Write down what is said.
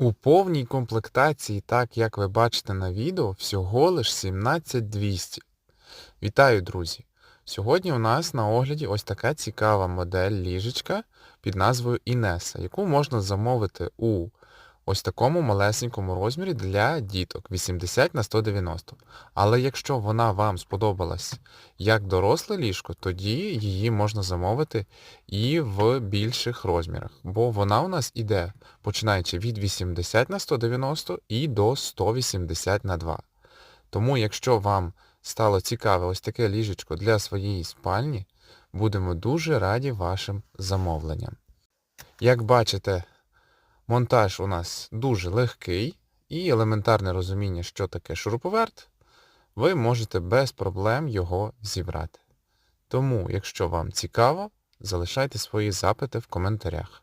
У повній комплектації, так як ви бачите на відео, всього лиш 17200. Вітаю, друзі! Сьогодні у нас на огляді ось така цікава модель ліжечка під назвою Інеса, яку можна замовити у ось такому малесенькому розмірі для діток 80 на 190. Але якщо вона вам сподобалась як доросле ліжко, тоді її можна замовити і в більших розмірах, бо вона у нас іде починаючи від 80 на 190 і до 180 на 2. Тому, якщо вам стало цікаве ось таке ліжечко для своєї спальні, будемо дуже раді вашим замовленням. Як бачите, монтаж у нас дуже легкий і елементарне розуміння, що таке шуруповерт, ви можете без проблем його зібрати. Тому, якщо вам цікаво, залишайте свої запити в коментарях.